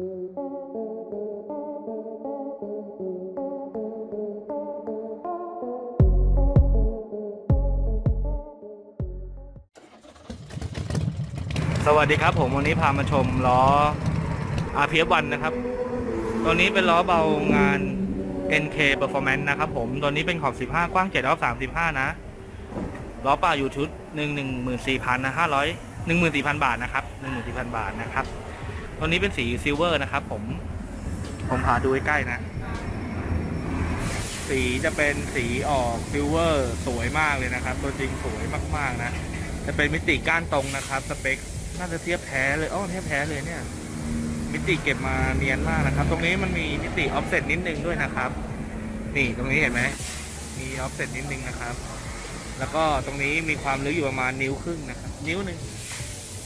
สวัสดีครับผมวันนี้พามาชมล้อ RPF 1 นะครับ ตัวนี้เป็นล้อเบางาน NK Performance นะครับผม ตัวนี้เป็นขอบ 15 กว้าง7รอบ35 นะ ล้อเปล่าอยู่ชุด 1 14,000นะ500 14,000 บาทนะครับ 14,000 บาทนะครับ ตัวนี้เป็นสีซิลเวอร์นะครับ ผม ผมพาดูใกล้ๆนะ สีจะเป็นสีออกซิลเวอร์สวยมากเลยนะครับ ตัวจริงสวยมากๆนะ จะเป็นมิติก้านตรงนะครับ สเปคน่าจะเทียบแท้เลยอ๋อเทียบแท้เลยเนี่ย มิติเก็บมาเนียนมากนะครับ ตรงนี้มันมีมิติออฟเซตนิดนึงด้วยนะครับ นี่ตรงนี้เห็นไหมมีออฟเซตนิดนึงนะครับ แล้วก็ตรงนี้มีความลึกอยู่ประมาณนิ้วครึ่งนะครับ นิ้วหนึ่ง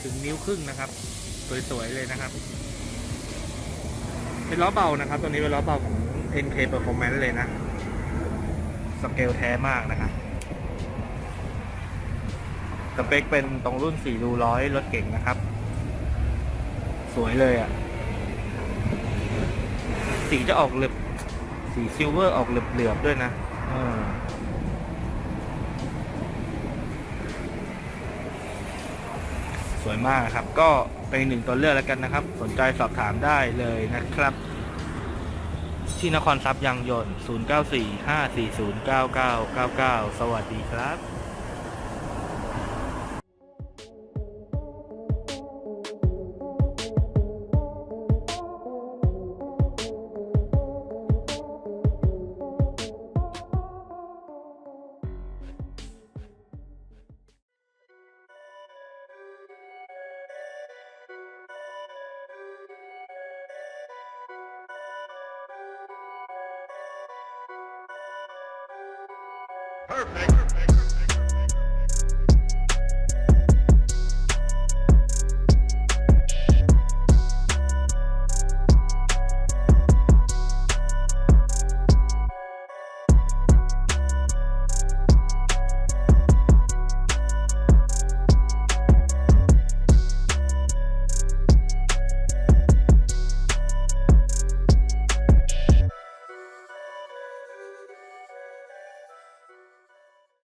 ถึงนิ้วครึ่งนะครับ สวยๆเลยนะครับ เป็นล้อเบานะครับ ตัวนี้เป็นล้อเบาของ NK Performance เลยนะ สเกลแท้มากนะครับสเปคเป็นตรงรุ่น4รูร้อยรถเก่งนะครับ สวยเลยอะ่ะ สีจะออกเหลือบสีซิลเวอร์ออกเหลือบๆด้วยนะสวยมากครับก็ เป็นหนึ่งตัวเลือกแล้วกันนะครับ สนใจสอบถามได้เลยนะครับ ที่นครทรัพย์ยังยนต์ 0945409999 สวัสดีครับ Perfect.